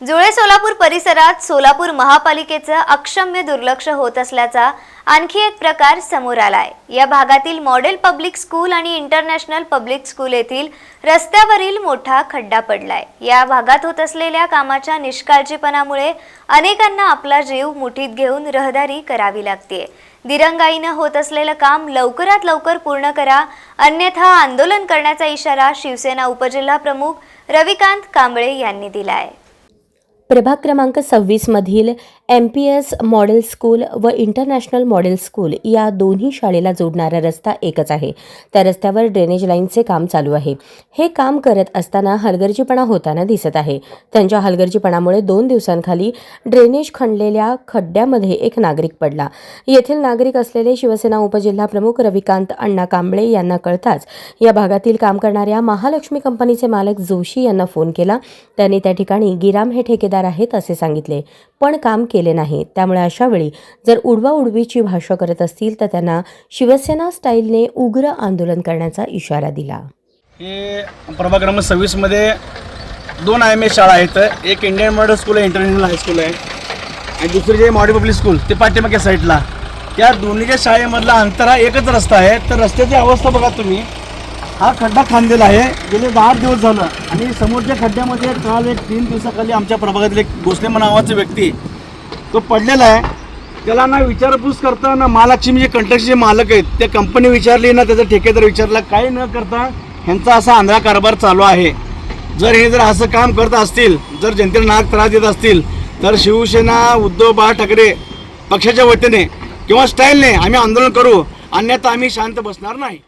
जुळे सोलापूर परिसरात सोलापूर महापालिकेचं अक्षम्य दुर्लक्ष होत असल्याचा आणखी एक प्रकार समोर आलाय. या भागातील मॉडेल पब्लिक स्कूल आणि इंटरनॅशनल पब्लिक स्कूल येथील रस्त्यावरील मोठा खड्डा पडलाय. या भागात होत असलेल्या कामाच्या निष्काळजीपणामुळे अनेकांना आपला जीव मुठीत घेऊन रहदारी करावी लागते दिरंगाईनं होत असलेलं काम लवकरात लवकर पूर्ण करा अन्यथा आंदोलन करण्याचा इशारा शिवसेना उपजिल्हा प्रमुख रविकांत कांबळे यांनी दिलाय. प्रभाग क्रमांक सव्वीसमधील M P S model school व इंटरनॅशनल मॉडेल स्कूल या दोन्ही शाळेला जोडणारा रस्ता एकच आहे. त्या रस्त्यावर ड्रेनेज लाईनचे काम चालू आहे. हे काम करत असताना हलगर्जीपणा होताना दिसत आहे. त्यांच्या हलगर्जीपणामुळे दोन दिवसांखाली ड्रेनेज खणलेल्या खड्ड्यामध्ये एक नागरिक पडला. येथील नागरिक असलेले शिवसेना उपजिल्हा प्रमुख रविकांत अण्णा कांबळे यांना कळताच या भागातील काम करणाऱ्या महालक्ष्मी कंपनीचे मालक जोशी यांना फोन केला. त्यांनी त्या ठिकाणी गिराम हे ठेकेदार आहेत असे सांगितले. पण काम केले नाही. त्यामुळे अशा वेळी जर उडवा उडवीची भाषा करत असतील तर त्यांना शिवसेना स्टाईलने उग्र आंदोलन करण्याचा इशारा दिला. हे प्रभाग क्रमांक सव्वीसमध्ये दोन आय एम एस शाळा आहेत. एक इंडियन मॉडल स्कूल आहे इंटरनॅशनल हायस्कूल आहे. आणि दुसरी जे मॉडी पब्लिक स्कूल ते पाठीमागे साईडला त्या दोन्हीच्या शाळेमधला अंतर हा एकच रस्ता आहे. तर रस्त्याची अवस्था बघा तुम्ही. हा खड्डा खांदलेला आहे. गेले दहा दिवस झालं. आणि समोरच्या खड्ड्यामध्ये काल एक तीन दिवसाखाली आमच्या प्रभागातील एक भोसले नावाचा व्यक्ती तो पडलेला आहे. त्याला ना विचारपूस करता ना महालक्ष्मी म्हणजे जे कंट्रक्टचे मालक आहेत त्या कंपनी विचारली ना त्याचा ठेकेदार विचारला काही न करता ह्यांचा असा आंधळा कारभार चालू आहे. जर हे जर असं काम करत असतील जर जनतेला नाग त्रास देत असतील तर शिवसेना उद्धव बाळा ठाकरे पक्षाच्या वतीने किंवा स्टाईलने आम्ही आंदोलन करू. अन्यथा आम्ही शांत बसणार नाही.